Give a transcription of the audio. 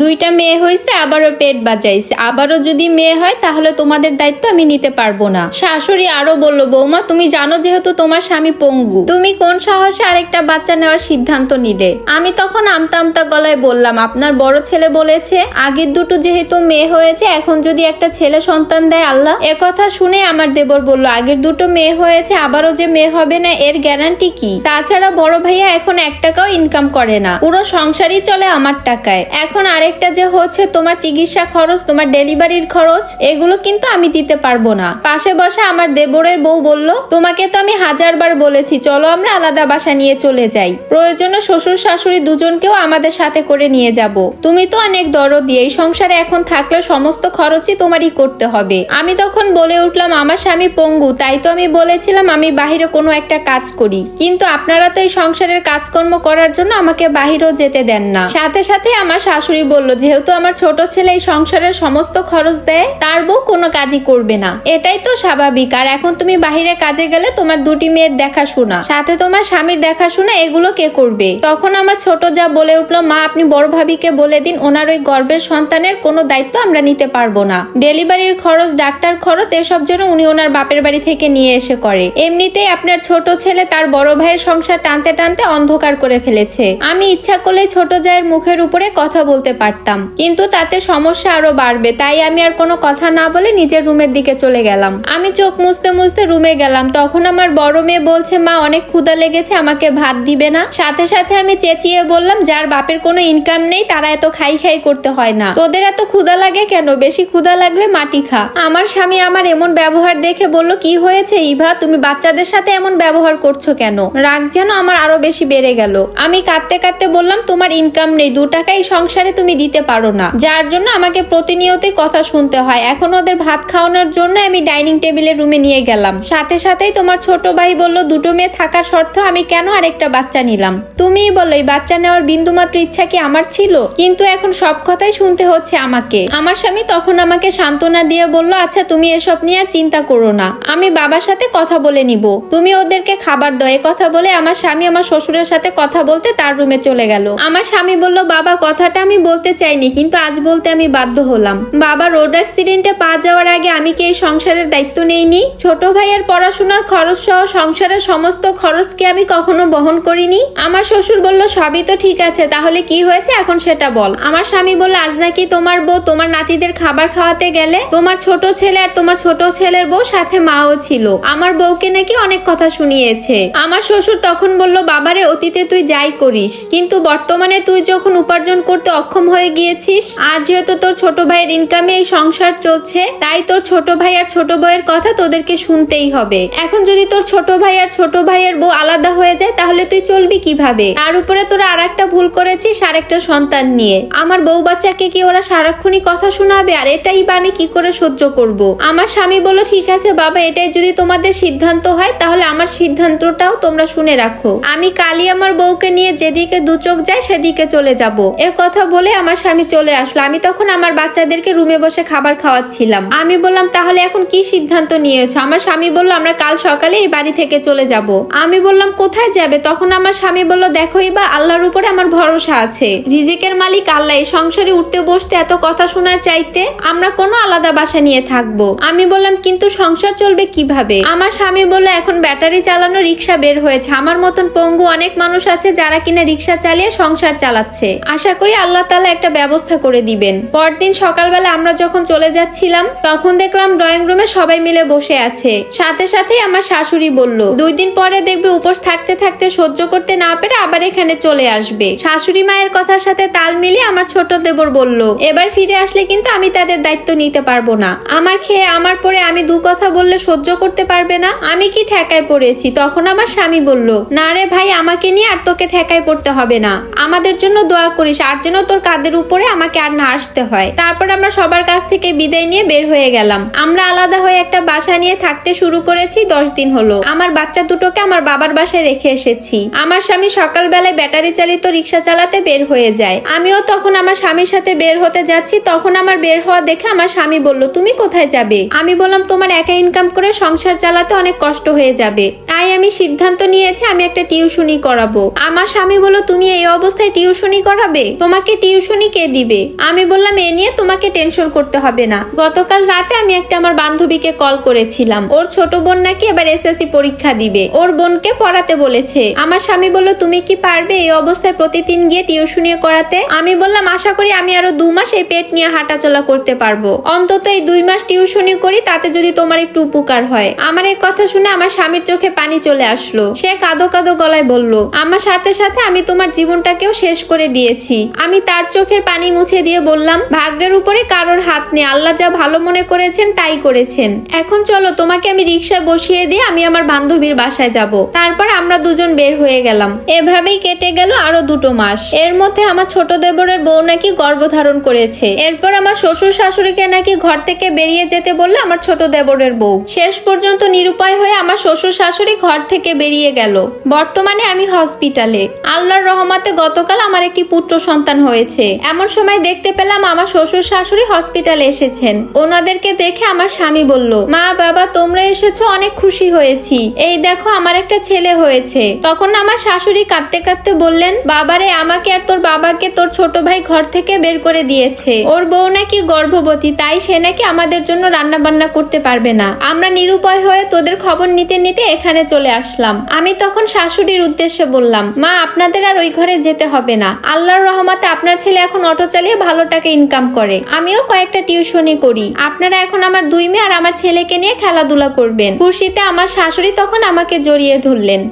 দুইটা মেয়ে হয়েছে আবারও পেট বাজাইছে আবারও যদি মেয়ে হয়, তাহলে তোমাদের দায়িত্ব আমি নিতে পারব না। শাশুড়ি আরও বলল, বৌমা, তুমি জানো যেহেতু তোমার স্বামী পঙ্গু, তুমি কোন সাহসে আরেকটা বাচ্চা নেওয়ার সিদ্ধান্ত নিলে? আমি তখন আমতা আমতা গলায় বললাম, আপনার বড় ছেলে বলেছে, আগের দুটো যেহেতু মেয়ে হয়েছে, এখন যদি একটা ছেলে সন্তান দেয় আল্লাহ? কথা শুনে আমার দেবর বলল, আগের দুটো মেয়ে হয়েছে, আবারও যে মেয়ে হবে না, এর গ্যারান্টি কি? তাছাড়া বড় ভাইয়া এখন এক টাকাও ইনকাম করে না, পুরো সংসারই চলে আমার টাকায়। এখন আরেকটা যে হচ্ছে, তোমার চিকিৎসা খরচ, তোমার ডেলিভারির খরচ, এগুলো কিন্তু আমি দিতে পারব না। পাশে বসে আমার দেবরের বউ বলল, তোমাকে তো আমি হাজারবার বলেছি, চলো আমরা আলাদা বাসা নিয়ে চলে যাই। প্রয়োজনে শ্বশুর শাশুড়ি দুজনকেও আমাদের সাথে করে নিয়ে যাব। তুমি তো অনেক দরদি, এই সংসারে এখন থাকলে সমস্ত খরচই তোমারই করতে হবে। আমি তখন বলে উঠলাম, আমার স্বামী পঙ্গু, তাই তো আমি বলেছিলাম আমি বাহিরে কোনো একটা কাজ করি। কিন্তু আপনারা তো এই সংসারের কাজকর্ম করার জন্য আমাকে বাহিরেও যেতে দেন না। সাথে সাথে আমার শাশুড়ি বলল, যেহেতু আমার ছোট ছেলে এই সংসারের সমস্ত খরচ দেয়, তার বউ কোনো কাজই করবে না। এটাই তো স্বাভাবিক। আর এখন তুমি বাহিরে কাজে গেলে তোমার দুটি মেয়ের দেখাশোনা। সাথে তোমার স্বামীর দেখাশোনা, এগুলো কে করবে? তখন আমার ছোট যা বলে উঠল, মা, আপনি বড় ভাবিকে বলে দিন, ওনার ওই গর্ভের সন্তানের কোনো দায়িত্ব আমরা নিতে পারব না। ডেলিভারির খরচ, ডাক্তার খরচ, এসব জন্য উনি ওনার বাপের বাড়ি থেকে নিয়ে এসে করে। এমনিতেই আপনার ছোট ছেলে তার বড় ভাইয়ের সংসার টানতে টানতে অন্ধকার করে ফেলেছে। আমি ইচ্ছা করলে ছোট জায়ের মুখের উপরে কথা বলতে পারতাম। কিন্তু তাতে সমস্যা আরও বাড়বে, তাই আমি আর কোনো কথা না বলে নিজের রুমের দিকে চলে গেলাম। আমি চোখ মুছতে মুছতে রুমে গেলাম। তখন আমার বড় মেয়ে বলছে, মা, অনেক ক্ষুদা লেগেছে, আমাকে ভাত দিবে না। সাথে সাথে আমি চেঁচিয়ে বললাম, যার বাপের কোনো ইনকাম নেই, তারা এত খাই খাই করতে হয় না। তোদের এত ক্ষুদা লাগে কেন? বেশি ক্ষুদা লাগলে মাটি খা। আমার স্বামী আমার এমন ব্যবহার দেখে বলল, কি হয়েছে ইভা? তুমি বাচ্চাদের সাথে এমন ব্যবহার করছ কেন? রাগ যেন আমার আরও বেশি বেড়ে গেল। আমি কাঁদতে কাঁদতে বললাম, তোমার ইনকাম নেই, দু টাকা এই সংসারে তুমি দিতে পারো না। যার জন্য আমাকে প্রতিনিয়তই কথা শুনতে হয়। এখন ওদের ভাত খাওয়ানোর জন্য আমি ডাইনিং টেবিলের রুমে নিয়ে গেলাম। সাথে সাথেই তোমার ছোট ভাই বলল, দুটো মেয়ে থাকার শর্ত আমি কেন আরেকটা বাচ্চা নিলাম? তুমিই বলো এই বাচ্চা নেওয়ার বিন্দুমাত্র ইচ্ছা কি আমার ছিল? কিন্তু এখন সব কথাই শুনতে হচ্ছে আমাকে। আমার স্বামী তখন আমাকে সান্ত্বনা দিয়ে বলল আচ্ছা তুমি এসব নিয়ে আর চিন্তা করো না। আমি বাবার সাথে কথা বলে নিব। তুমি ওদেরকে খাবার এ কথা বলে আমার স্বামী আমার শ্বশুরের সাথে কথা বলতে তার রুমে চলে গেল। আমার স্বামী বলল, বাবা, কথাটা আমি বলতে চাইনি, কিন্তু আজ বলতে আমি বাধ্য হলাম। বাবা রোড অ্যাক্সিডেন্টে পা যাওয়ার আগে আমি কি এই সংসারের দায়িত্ব নেইনি? ছোট ভাইয়ের পড়াশোনার খরচ সহ সংসারের সমস্ত খরচ কি আমি কখনো বহন করিনি? আমার শ্বশুর বলল, সবই তো ঠিক আছে, তাহলে কি হয়েছে এখন সেটা বল। আমার স্বামী বলল, আজ নাকি তোমার বউ তোমার নাতিদের খাবার খাওয়াতে গেলে তোমার ছোট ছেলে আর তোমার ছোট ছেলের বউ সাথে মাও ছিল। আমার বউকে নাকি অনেক কথা শুনিয়েছে। আমার শ্বশুর তখন বলল, বাবারে, অতীতে তুই যাই করিস, কিন্তু বর্তমানে তুই যখন উপার্জন করতে অক্ষম হয়ে গিয়েছিস? আর যেহেতু তোর ছোট ভাইয়ের ইনকামে এই সংসার চলছে, তাই তোর ছোট ভাই আর ছোট বউয়ের কথা তোদেরকে শুনতেই হবে। এখন যদি তোর ছোট ভাই আর ছোট ভাইয়ের বউ আলাদা হয়ে যায়, তাহলে তুই চলবি কীভাবে? তার উপরে তোরা আর একটা ভুল করেছিস আর একটা সন্তান নিয়ে। আমার বউ বাচ্চাকে কি ওরা সারাক্ষণই কথা শোনাবে? আর এটাই বা আমি কি করে সহ্য করব? আমার স্বামী বলল, ঠিক আছে বাবা, এটাই যদি তোমাদের সিদ্ধান্ত হয়, তাহলে আমার সিদ্ধান্তটাও তোমরা শুনে রাখো। আমি কালই আমার বউকে নিয়ে যেদিকে দু চোখ যায়, সেদিকে চলে যাব। এ কথা বলে আমার স্বামী চলে আসলো। আমি তখন আমার বাচ্চাদেরকে রুমে বসে খাবার খাওয়াচ্ছিলাম। আমি বললাম, তাহলে এখন কি সিদ্ধান্ত নিয়েছো? আমার স্বামী বলল, আমরা কাল সকালে এই বাড়ি থেকে চলে যাব। আমি বললাম, কোথায় যাবে? তখন আমার স্বামী বলল, দেখো বা আল্লাহর উপরে আমার ভরসা আছে। রিজিকের মালিক আল্লাহ, এই সংসারে উঠতে বসতে এত কথা শোনার চাইতে আমরা কোনো আলাদা বাসা নিয়ে থাকব। আমি বললাম, কিন্তু সংসার চলবে কীভাবে? আমার স্বামী বলল, এখন ব্যাটারি চালানো রিক্সা বের হয়েছে। আমার মতন পঙ্গু অনেক মানুষ আছে যারা কিনা রিক্সা চালিয়ে সংসার চালাচ্ছে। আশা করি আল্লাহ তালা একটা ব্যবস্থা করে দিবেন। পরদিন সকালবেলা আমরা যখন চলে যাচ্ছিলাম, তখন দেখলাম ড্রয়িং রুমে সবাই মিলে বসে আছে। সাথে সাথেই আমার শাশুড়ি বলল, দুই দিন পরে দেখবে উপোস থাকতে থাকতে সহ্য করতে না পেরে আবার এখানে চলে আসবে। শাশুড়ি মায়ের কথার সাথে তাল মিলিয়ে আমার ছোট দেবর বলল, এবার ফিরে আসলে কিন্তু আমি তাদের দায়িত্ব নিতে পারব না। আমার খেয়ে আমার পরে আমি দু কথা বললে সহ্য করতে পারবে না। আমি কি ঠেকায় পড়েছি? তখন আমার স্বামী বলল, না রে ভাই, আমাকে নিয়ে আর তোকে ঠেকায় পড়তে হবে না। আমাদের জন্য দোয়া করিস, আর যেন তোর কাদের উপরে আমাকে আর না আসতে হয়। তারপর আমরা সবার কাছ থেকে বিদায় নিয়ে বের হয়ে গেলাম। আমরা আলাদা হয়ে একটা বাসা নিয়ে থাকতে শুরু করেছি দশ দিন হলো। আমার বাচ্চা দুটোকে আমার বাবার বাসায় রেখে এসেছি। আমার স্বামী সকালবেলায় ব্যাটারি চালিত রিক্সা চালাতে বের হয়ে যায়। আমিও তখন আমার স্বামীর সাথে বের হতে যাচ্ছি। তখন আমার বের হওয়া দেখে আমার স্বামী বলল, তুমি কোথায় যাবে? আমি বললাম, তোমার একা ইনকাম করে সংসার চালাতে অনেক কষ্ট হয়ে যাবে। তাই আমি সিদ্ধান্ত নিয়েছি আমি একটা টিউশনি করাবো। আমার স্বামী বলল, তুমি এই অবস্থায় টিউশনি করাবে? তোমাকে টিউশন টিউশনি কে দিবে? আমি বললাম, এ নিয়ে তোমাকে টেনশন করতে হবে না। গতকাল রাতে আমি একটা আমার বান্ধবীকে কল করেছিলাম। ওর ছোট বোন নাকি এবার এসএসসি পরীক্ষা দিবে। ওর বোনকে পড়াতে বলেছে। আমার স্বামী বলল, তুমি কি পারবে এই অবস্থায় প্রতিদিন গিয়ে টিউশনি করাতে? আমি বললাম, আশা করি আমি আরও দু মাস এই পেট নিয়ে হাঁটাচলা করতে পারব। অন্তত এই দুই মাস টিউশনি করি, তাতে যদি তোমার একটু উপকার হয়। আমার এই কথা শুনে আমার স্বামীর চোখে পানি চলে আসলো। সে কাদো কাদো গলায় বলল, আমার সাথে সাথে আমি তোমার জীবনটাকেও শেষ করে দিয়েছি। আমি তার চোখের পানি মুছে দিয়ে বললাম, ভাগ্যের উপরে কারোর হাত নেই। আল্লাহ যা ভালো মনে করেছেন, তাই করেছেন। এখন চলো, তোমাকে আমি রিক্সায় বসিয়ে দিয়ে আমি আমার বান্ধবীর বাসায় যাব। তারপর আমরা দুজন বের হয়ে গেলাম। এভাবেই কেটে গেল আরও দুটো মাস। এর মধ্যে আমার ছোট দেবরের বউ নাকি গর্ভধারণ করেছে। এরপর আমার শ্বশুর শাশুড়িকে নাকি ঘর থেকে বেরিয়ে যেতে বললে আমার ছোট দেবরের বউ। শেষ পর্যন্ত নিরুপায় হয়ে আমার শ্বশুর শাশুড়ি ঘর থেকে বেরিয়ে গেল। বর্তমানে আমি হসপিটালে। আল্লাহর রহমতে গতকাল আমার একটি পুত্র সন্তান হয়েছে। এমন সময় দেখতে পেলাম আমার শ্বশুর শাশুড়ি হসপিটালে এসেছেন। ওনাদেরকে দেখে আমার স্বামী বলল, মা, বাবা, তোমরা এসেছ, অনেক খুশি হয়েছি। এই দেখো, আমার একটা ছেলে হয়েছে। তখন আমার শাশুড়ি কাঁদতে কাঁদতে বললেন, বাবারে, আমাকে আর তোর বাবাকে তোর ছোট ভাই ঘর থেকে বের করে দিয়েছে। ওর বউ নাকি গর্ভবতী, তাই সে নাকি আমাদের জন্য রান্না বান্না করতে পারবে না। আমরা নিরুপায় হয়ে তোদের খবর নিতে নিতে এখানে চলে আসলাম। আমি তখন শাশুড়ির উদ্দেশ্যে বললাম, মা, আপনাদের আর ওই ঘরে যেতে হবে না। আল্লাহর রহমতে আপনার ছেলে এখন অটো চালিয়ে ভালো টাকা ইনকাম করে। আমিও কয়েকটা টিউশনি করি। আপনারা এখন আমার দুই মেয়ে আর আমার ছেলেকে নিয়ে খেলাধুলা করবেন। খুশিতে আমার শাশুড়ি তখন আমাকে জড়িয়ে ধরলেন।